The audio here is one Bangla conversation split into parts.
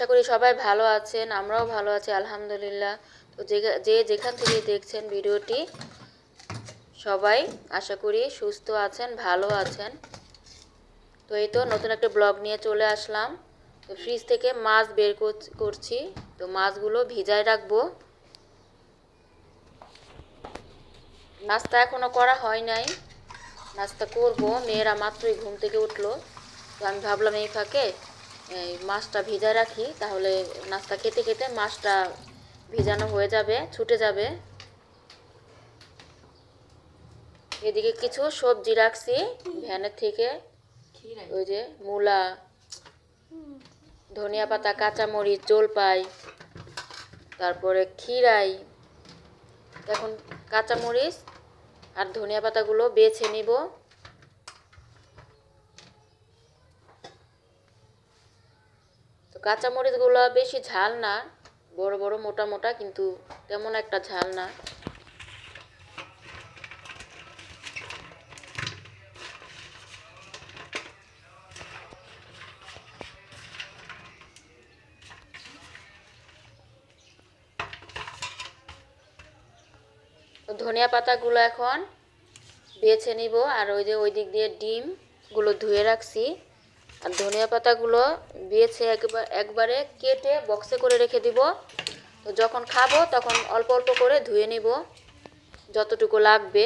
আশা করি সবাই ভালো আছেন, আমরাও ভালো আছি, আলহামদুলিল্লাহ। তো যে যেখান থেকে দেখছেন ভিডিওটি, সবাই আশা করি সুস্থ আছেন, ভালো আছেন। তো এই তো নতুন একটা ব্লগ নিয়ে চলে আসলাম। তো ফ্রিজ থেকে মাছ বের করছি। তো মাছগুলো ভিজায় রাখব। নাস্তা এখনও করা হয় নাই। নাস্তা করব। মেয়েরা মাত্রই ঘুম থেকে উঠল। তো আমি ভাবলাম এই ফাঁকে মাছটা ভিজা রাখি, তাহলে নাস্তা খেতে খেতে মাছটা ভিজানো হয়ে যাবে, ছুটে যাবে। এদিকে কিছু সবজি রাখছি, ভ্যানের থেকে ওই যে মূলা, ধনিয়া পাতা, কাঁচামরিচ, জলপাই, তারপরে খিরাই এখন কাঁচামরিচ আর ধনিয়া পাতাগুলো বেছে নিব। কাঁচামরিচগুলো বেশি ঝাল না, বড় বড় মোটা মোটা, কিন্তু তেমন একটা ঝাল না। ধনিয়া পাতাগুলো এখন বেছে নিব, আর ওই যে ওই দিক দিয়ে ডিমগুলো ধুয়ে রাখছি। আর ধনিয়া পাতাগুলো বেছে একবার একবারে কেটে বক্সে করে রেখে দিব। তো যখন খাব তখন অল্প অল্প করে ধুয়ে নিব, যতটুকু লাগবে।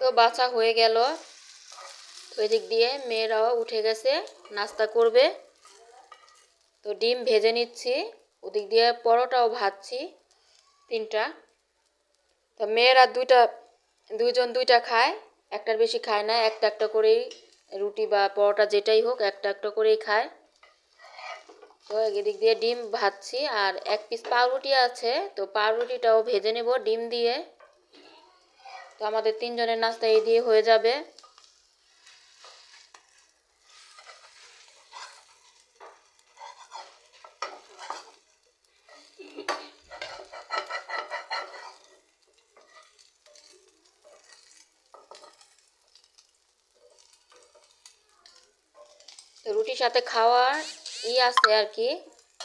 তো বাছা হয়ে গেল। ওই দিক দিয়ে মেয়েরাও উঠে গেছে, নাস্তা করবে। তো ডিম ভেজে নিচ্ছি, ওদিক দিয়ে পরোটাও ভাজছি, তিনটা। তো মেয়েরা দুইটা, দুইজন দুইটা খায়, একটার বেশি খায় না, একটা একটা করেই রুটি বা পরোটা যেটাই হোক, একটা একটা করেই খায়। তো এদিক দিয়ে ডিম ভাজছি, আর এক পিস পাউরুটি আছে, তো পাউরুটিটাও ভেজে নেব ডিম দিয়ে। তো আমাদের তিনজনের নাস্তা এই দিয়ে হয়ে যাবে তো রুটির সাথে খাওয়ার ই আছে আর কি,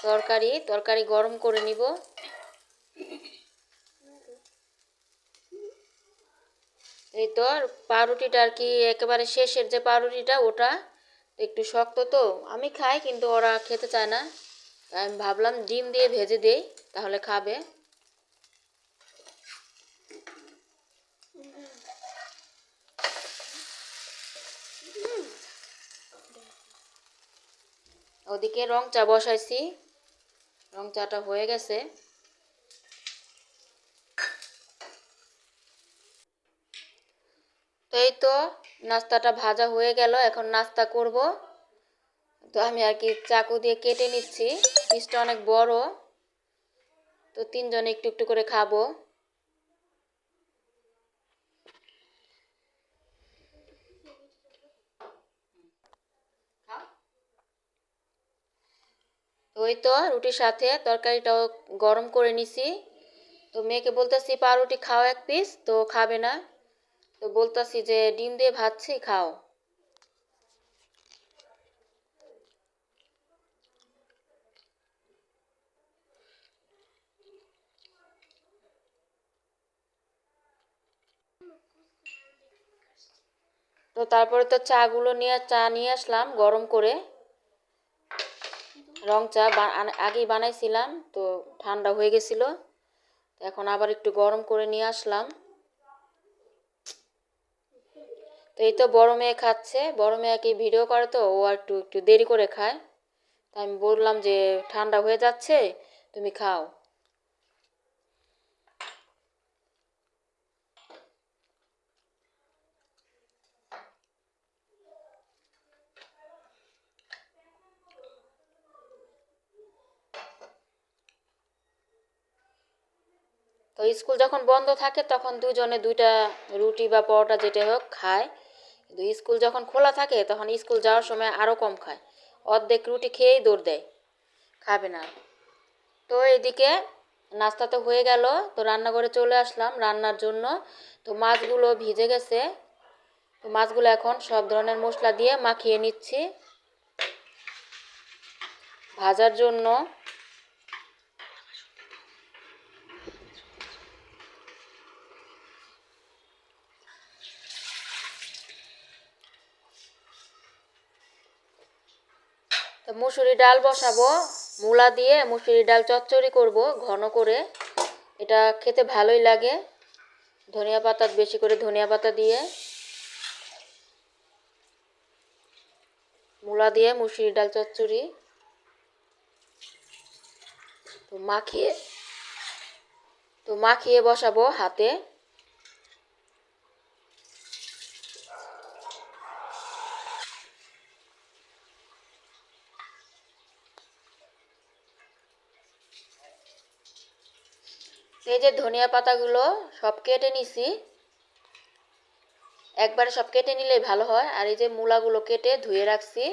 তরকারি তরকারি গরম করে নিব। এই তো পাউরুটিটা আর কি একেবারে শেষের যে পাউরুটিটা, ওটা একটু শক্ত তো, আমি খাই কিন্তু ওরা খেতে চায় না। আমি ভাবলাম ডিম দিয়ে ভেজে দেই, তাহলে খাবে। ওদিকে রং চা বসাইছি। রং চাটা হয়ে গেছে। তো এই তো নাস্তাটা ভাজা হয়ে গেল, এখন নাস্তা করব। তো আমি আর কি চাকু দিয়ে কেটে নিচ্ছি। পিসটা অনেক বড়। তো তিনজনে একটু একটু করে খাব। তো ওই তো রুটির সাথে তরকারিটাও গরম করে নিছি। তো মেয়েকে বলতেছি পাউরুটি খাও এক পিস তো খাবে না। তো বলতাছি যে, ডিম দিয়ে ভাজছি, খাও। তো তারপরে তো চাগুলো নিয়ে, চা নিয়ে আসলাম গরম করে। রং চা আগেই বানাইছিলাম, তো ঠান্ডা হয়ে গেছিল। এখন আবার একটু গরম করে নিয়ে আসলাম। তো এই তো বড় মেয়ে খাচ্ছে। বড় মেয়ে কি ভিডিও করে তো, ও একটু একটু দেরি করে খায়। তাই আমি বললাম যে ঠান্ডা হয়ে যাচ্ছে, তুমি খাও। তো স্কুল যখন বন্ধ থাকে, তখন দুজনে দুইটা রুটি বা পরোটা যেটা হোক খায়। কিন্তু স্কুল যখন খোলা থাকে, তখন স্কুল যাওয়ার সময় আরও কম খায়। অর্ধেক রুটি খেয়েই দৌড় দেয়, খাবে না। তো এদিকে নাস্তা তো হয়ে গেল, তো রান্নাঘরে চলে আসলাম রান্নার জন্য। তো মাছগুলো ভিজে গেছে, তো মাছগুলো এখন সব ধরনের মশলা দিয়ে মাখিয়ে নিচ্ছি। ভাজার জন্য মুসুরি ডাল বসাবো, মূলা দিয়ে মুসুরি ডাল চচ্চড়ি করব, ঘন করে। এটা খেতে ভালোই লাগে। ধনিয়া পাতা বেশি করে ধনিয়া পাতা দিয়ে। মূলা দিয়ে মুসুরি ডাল চচ্চড়ি। তো মাখিয়ে তো মাখিয়ে বসাবো হাতে এই যে ধনিয়া পাতাগুলো সব কেটে নিছি, একবারে সব কেটে নিলেই ভালো হয়। আর এই যে মূলাগুলো কেটে ধুয়ে রাখছি,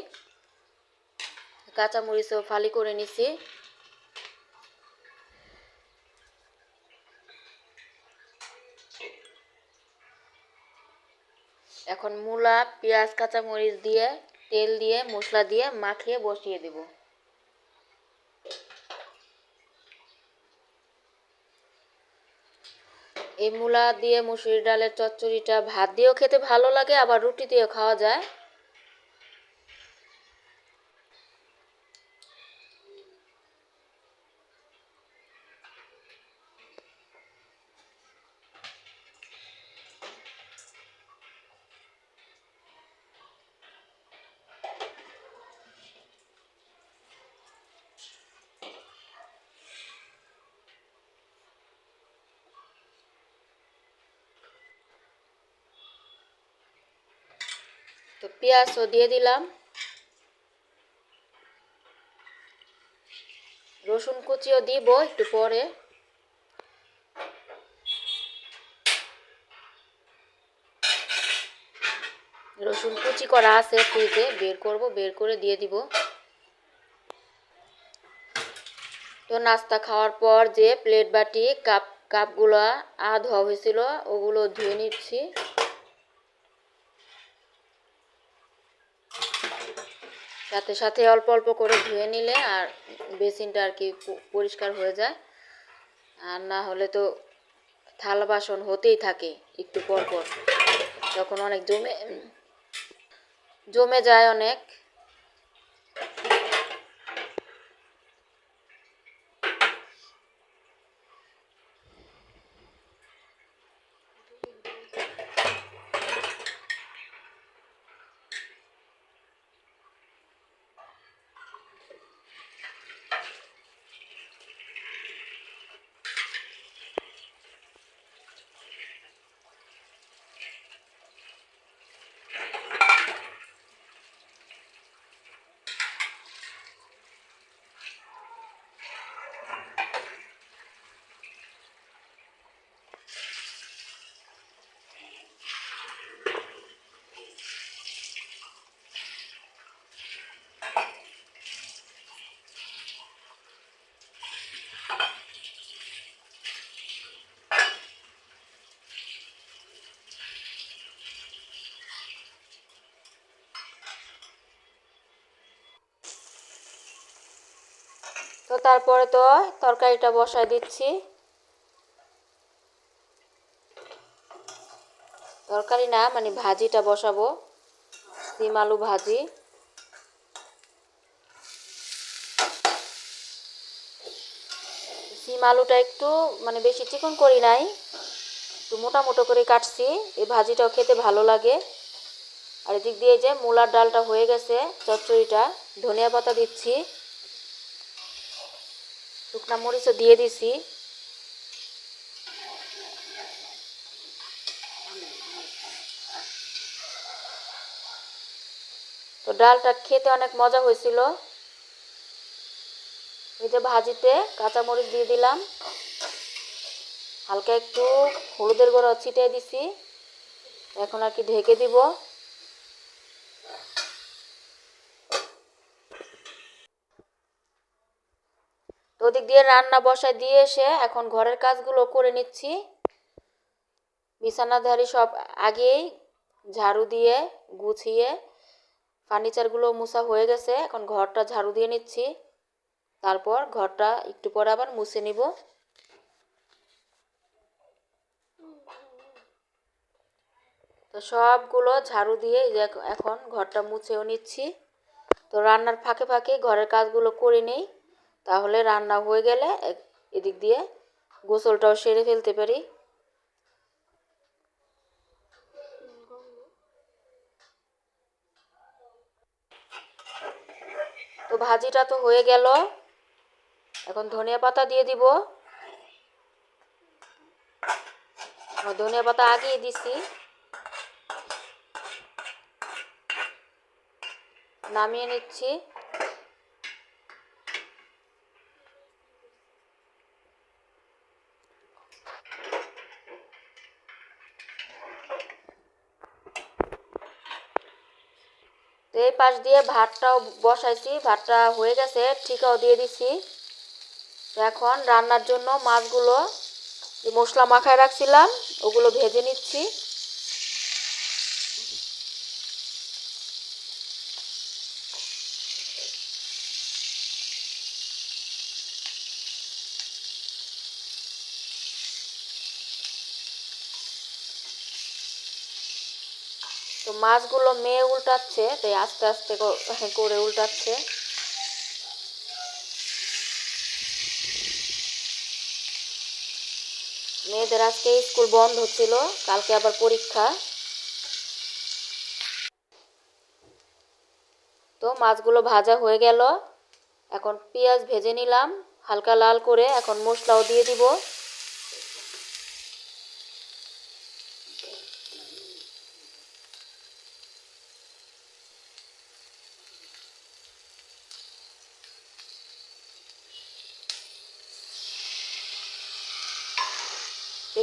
কাঁচামরিচও ফালি করে নিছি। এখন মূলা, পেঁয়াজ, কাঁচামরিচ দিয়ে, তেল দিয়ে, মশলা দিয়ে মাখিয়ে বসিয়ে দেব। এই মূলা দিয়ে মুসুরি ডালের চচ্চড়িটা ভাত দিয়েও খেতে ভালো লাগে, আবার রুটি দিয়েও খাওয়া যায়। পেঁয়াজও দিয়ে দিলাম। রসুন কুচিও দিব একটু পরে। রসুন কুচি করা আছে ফ্রিজে, বের করব, বের করে দিয়ে দিব। তো নাস্তা খাওয়ার পর যে প্লেট বাটি, কাপ, কাপগুলো আ ধোয়া হয়েছিল, ওগুলো ধুয়ে নিচ্ছি। সাথে সাথে অল্প অল্প করে ধুয়ে নিলে আর বেসিনটা আর কি পরিষ্কার হয়ে যায়। আর না হলে তো থাল বাসন হতেই থাকে একটু পর পর তখন অনেক জমে জমে যায় অনেক। তো তারপরে তো তরকারিটা বসায় দিচ্ছি। তরকারি না মানে ভাজিটা বসাবো। সিম আলু ভাজি। সিম আলুটা একটু মানে বেশি চিকন করি নাই, একটু মোটা মোটো করে কাটছি। এই ভাজিটাও খেতে ভালো লাগে। আর এদিক দিয়ে যে মূলার ডালটা হয়ে গেছে, চচ্চড়িটা, ধনিয়া পাতা দিচ্ছি। শুকনা মরিচও দিয়ে দিছি। তো ডালটা খেতে অনেক মজা হয়েছিল। এই যে ভাজিতে কাঁচামরিচ দিয়ে দিলাম। হালকা একটু হলুদের গুঁড়ো ছিটিয়ে দিছি। এখন আর কি ঢেকে দিব। ওদিক দিয়ে রান্না বসায় দিয়ে এসে এখন ঘরের কাজগুলো করে নিচ্ছি। বিছানাধারী সব আগেই ঝাড়ু দিয়ে গুছিয়ে ফার্নিচারগুলো মুছা হয়ে গেছে। এখন ঘরটা ঝাড়ু দিয়ে নিচ্ছি। তারপর ঘরটা একটু পরে আবার মুছে নিব। তো সবগুলো ঝাড়ু দিয়ে এখন ঘরটা মুছেও নিচ্ছি। তো রান্নার ফাঁকে ফাঁকে ঘরের কাজগুলো করে নেই। তাহলে রান্না হয়ে গেলে এদিক দিয়ে গোসলটাও সেরে ফেলতে পারি। তো ভাজিটা তো হয়ে গেল। এখন ধনিয়া পাতা দিয়ে দিব। ধনিয়া পাতা আগেই দিছি। নামিয়ে নিচ্ছি। তো এই পাশ দিয়ে ভাতটাও বসাইছি, ভাতটা হয়ে গেছে, ঠিকাও দিয়ে দিছি। এখন রান্নার জন্য মাছগুলো মশলা মাখায় রাখছিলাম, ওগুলো ভেজে নিচ্ছি তো মাছগুলো মেয়ে উল্টাচ্ছে তাই আস্তে আস্তে করে উল্টাচ্ছে। মেয়েদের আজকে স্কুল বন্ধ ছিল, কালকে আবার পরীক্ষা। তো মাছগুলো ভাজা হয়ে গেল। এখন পেঁয়াজ ভেজে নিলাম, হালকা লাল করে, এখন মশলাও দিয়ে দিব।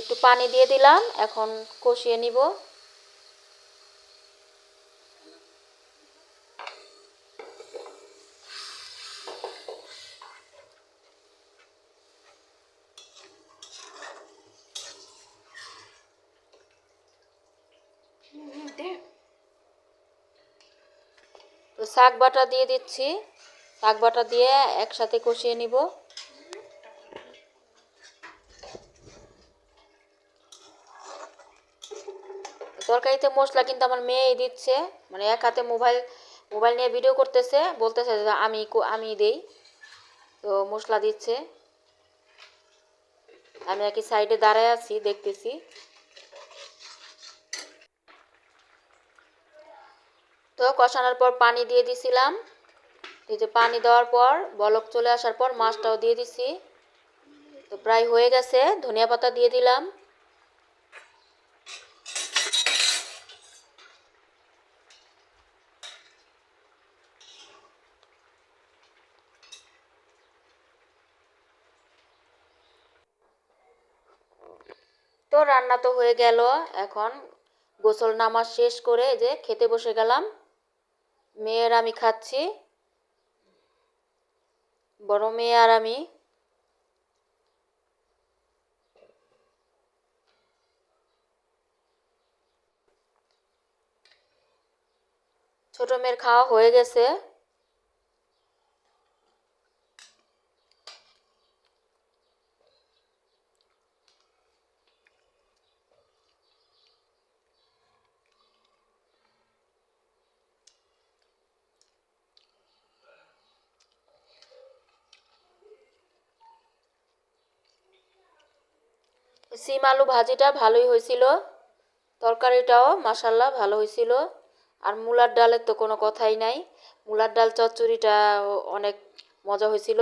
একটু পানি দিয়ে দিলাম, এখন কষিয়ে নিব। তো শাক বাটা দিয়ে দিচ্ছি, শাক বাটা দিয়ে একসাথে কষিয়ে নিব। তরকারিতে মশলা কিন্তু আমার মেয়েই দিচ্ছে। মানে এক হাতে মোবাইল মোবাইল নিয়ে ভিডিও করতেছে, বলতেছে যে আমি আমি দেই। তো মশলা দিচ্ছে। আমি কি সাইডে দাঁড়ায় আছি, দেখতেছি। তো কষানোর পর পানি দিয়ে দিছিলাম। এই পানি দেওয়ার পর, বলক চলে আসার পর মাছটাও দিয়ে দিছি। তো প্রায় হয়ে গেছে, ধনিয়া পাতা দিয়ে দিলাম তো রান্না তো হয়ে গেল, এখন গোসল নামাজ শেষ করে যে খেতে বসে গেলাম। মেয়ের আমি খাচ্ছি, বড় মেয়ে আর আমি। ছোট মেয়ের খাওয়া হয়ে গেছে। সিম আলু ভাজিটা ভালোই হয়েছিল। তরকারিটাও মাসাল্লাহ ভালো হয়েছিল। আর মূলার ডালের তো কোনো কথাই নাই। মূলার ডাল চচ্চড়িটা অনেক মজা হয়েছিল।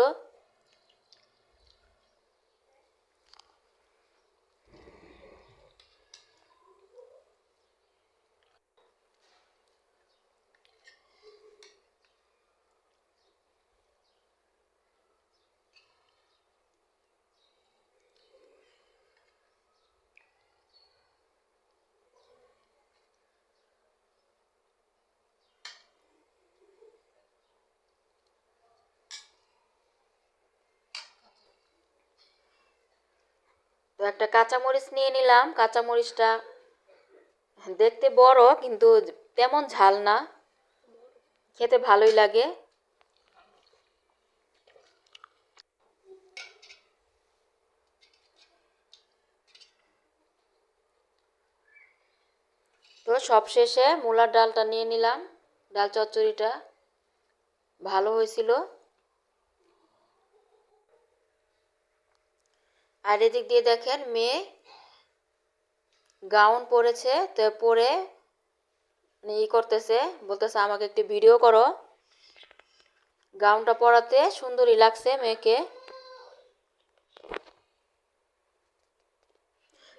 একটা কাঁচামরিচ নিয়ে নিলাম। কাঁচামরিচটা দেখতে বড়, কিন্তু তেমন ঝাল না। খেতে ভালোই লাগে। তো সব শেষে মূলার ডালটা নিয়ে নিলাম। ডাল চচ্চড়িটা ভালো হয়েছিল। আর এদিক দিয়ে দেখেন মেয়ে গাউন পরেছে, তো পরে মানে ই করতেছে, বলতেছে, আমাকে একটি ভিডিও করো। গাউনটা পরাতে সুন্দরই লাগছে মেয়েকে।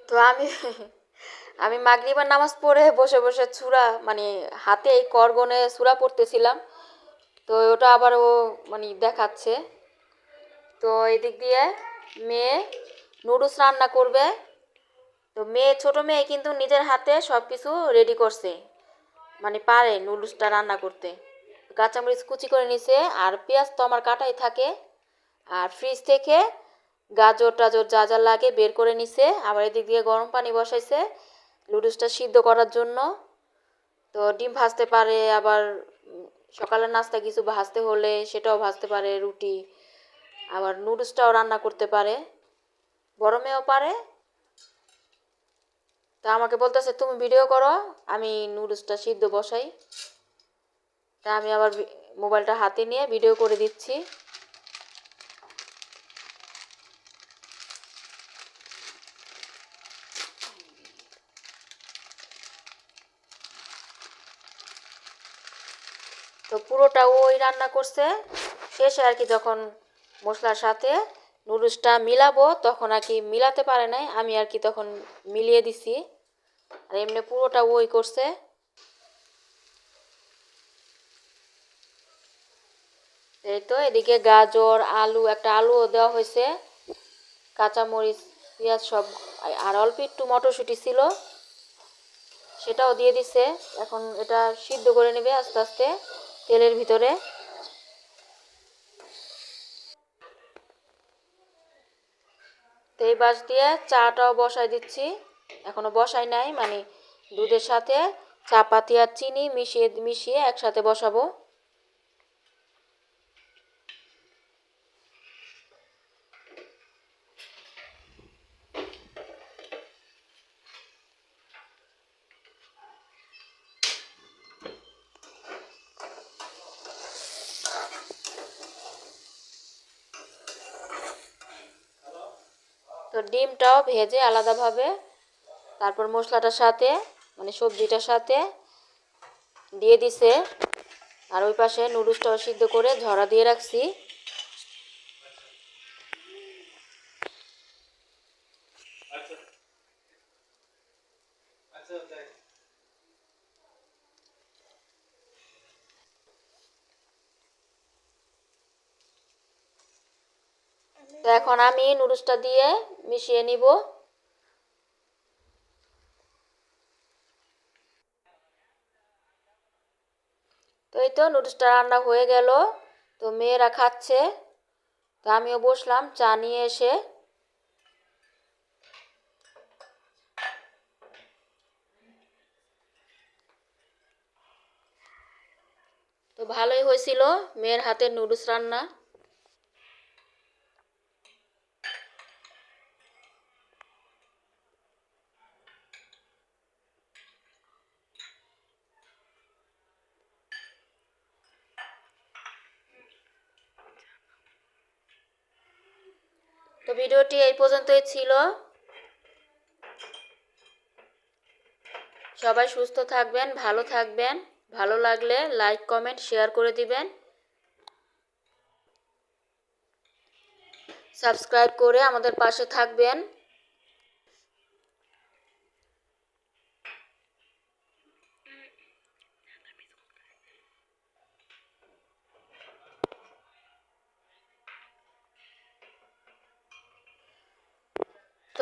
তো আমি আমি মাগরিবার নামাজ পড়ে বসে বসে চূড়া মানে হাতে এই করগনে চূড়া পড়তেছিলাম। তো ওটা আবার ও মানে দেখাচ্ছে। তো এদিক দিয়ে মেয়ে নুডলস রান্না করবে। তো মেয়ে, ছোট মেয়ে কিন্তু নিজের হাতে সব কিছু রেডি করছে। মানে পারে নুডলসটা রান্না করতে। কাঁচামরিচ কুচি করে নিছে, আর পেঁয়াজ তো আমার কাটাই থাকে। আর ফ্রিজ থেকে গাজর, টাজর যা যা লাগে বের করে নিছে। আবার এদিক দিয়ে গরম পানি বসাইছে নুডলসটা সিদ্ধ করার জন্য। তো ডিম ভাজতে পারে, আবার সকালের নাস্তা কিছু ভাজতে হলে সেটাও ভাজতে পারে, রুটি। আবার নুডলসটাও রান্না করতে পারে। মেয়েও পারে। তা আমাকে বলতেছে, তুমি ভিডিও করো, আমি নুডলসটা সিদ্ধ বসাই। তা আমি আবার মোবাইলটা হাতে নিয়ে ভিডিও করে দিচ্ছি। তো পুরোটা ওই রান্না করছে। শেষে আর কি যখন মশলার সাথে নুডলসটা মিলাবো, তখন আর কি মিলাতে পারে নাই, আমি আর কি তখন মিলিয়ে দিছি। আর এমনি পুরোটা ওই করছে। এই তো এদিকে গাজর, আলু, একটা আলুও দেওয়া হয়েছে। কাঁচামরিচ, পেঁয়াজ সব, আর অল্প একটু মটরশুঁটি ছিল, সেটাও দিয়ে দিছে। এখন এটা সিদ্ধ করে নেবে আস্তে আস্তে তেলের ভিতরে। বাস দিয়ে চাটাও বসাই দিচ্ছি। এখনও বসাই নাই মানে দুধের সাথে চা পাতি আর চিনি মিশিয়ে মিশিয়ে একসাথে বসাবো। তো ডিমটাও ভেজে আলাদাভাবে, তারপর মশলাটার সাথে মানে সবজিটার সাথে দিয়ে দিছে। আর ওই পাশে নুডলসটাও সিদ্ধ করে ঝরা দিয়ে রাখছি। তো এখন আমি নুডলসটা দিয়ে মিশিয়ে নিব। তো এই তো নুডলসটা রান্না হয়ে গেল, তো মেয়েরা খাচ্ছে। তো আমিও বসলাম, চা নিয়ে এসে। তো ভালোই হয়েছিল মেয়ের হাতের নুডলস রান্না। তো ভিডিওটি এই পর্যন্তই ছিল। সবাই সুস্থ থাকবেন, ভালো থাকবেন। ভালো লাগলে লাইক, কমেন্ট, শেয়ার করে দিবেন। সাবস্ক্রাইব করে আমাদের পাশে থাকবেন।